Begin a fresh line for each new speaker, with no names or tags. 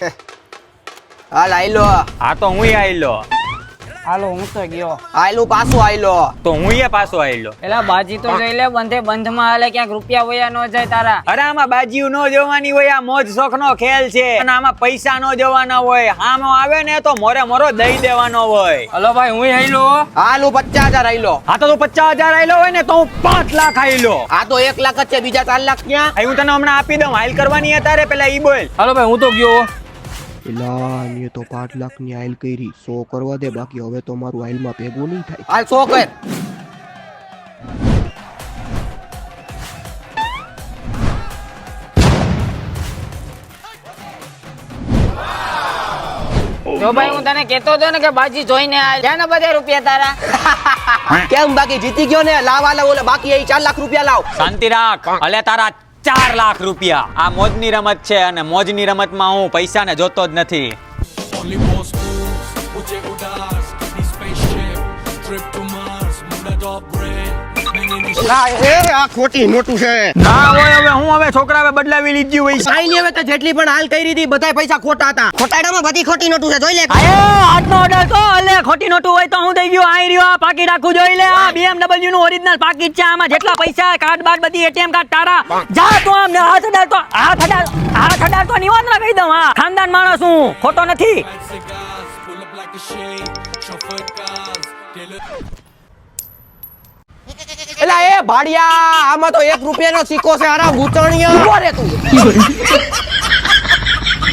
હાલ આઈલો
આ તો હું આઈલો
હાલો હું તો ગયો.
આયલું પાછો આઈલો
તો હું પાછો આઈલો
એલા બાજી તો જોઈ લે બંધે બંધમાં હાલે ક્યાંક રૂપિયા વયા ન જાય તારા.
અરે આમાં બાજીઓ નો જવાની હોય આ મોજ શોખ નો ખેલ છે. અને આમાં પૈસા નો જવાના હોય. આમ આવે ને તો મોરે મોરો દઈ દેવાનો હોય.
હલો ભાઈ હું આઈલો
હાલું પચાસ હજાર આઈલો
હા તો તું પચાસ હજાર આઈલો હોય ને તો હું પાંચ લાખ આઈલો
આ તો એક લાખ જ છે બીજા ચાર લાખ ક્યાં?
હું તને હમણાં આપી દઉં. હાઈલ કરવાની તારે પેલા ઈ બોલ.
હલો ભાઈ હું તો ગયો.
એલા મેં તો પાંચ લાખની આઈલ કરી સો કરવા દે બાકી હવે તો મારું આઈલમાં ભેગું નહીં થાય.
હાલ સો કર.
જો ભાઈ હું તને કેતો હતો ને કે બાજી જોઈને આ ને બધા રૂપિયા તારા.
કેમ બાકી જીતી ગયો ને? લાવ હાલ ઓલે બાકી એ ચાર લાખ રૂપિયા લાવ.
શાંતિ રાખ. અલે તારા ચાર લાખ રૂપિયા. આ મોજની રમત છે અને મોજની રમતમાં હું પૈસાને જોતો જ નથી. હવે હું હવે છોકરા બદલાવી લીધી હોય.
સાઈન હવે જેટલી પણ હાલ કરી હતી બધા પૈસા ખોટા હતા. ખોટાડામાં બધી ખોટી નોટું છે જોઈ લે.
આટલો ઓર્ડર તો. ખોટી નોટું હોય તો હું દઈ ગયો. આઈ રહ્યો. આ પાકીટ આખું જોઈ લે. આ BMW નું ઓરિજિનલ પાકીટ છે આમાં. જેટલા પૈસા કાર્ડ બાર બધી એટીએમ કાર્ડ તારા. જા તું આમ ને હાથ અડાડ તો, હાથ અડાડ હાથ અડાડ તો નિવાંત કહી દઉં. હા, ખાનદાન માણસ હું. ખોટો નથી.
એલા, એ ભાડિયા, આમાં તો એક રૂપિયાનો સિક્કો છે. આરા ગૂંચણીયા ઊભો રે તું.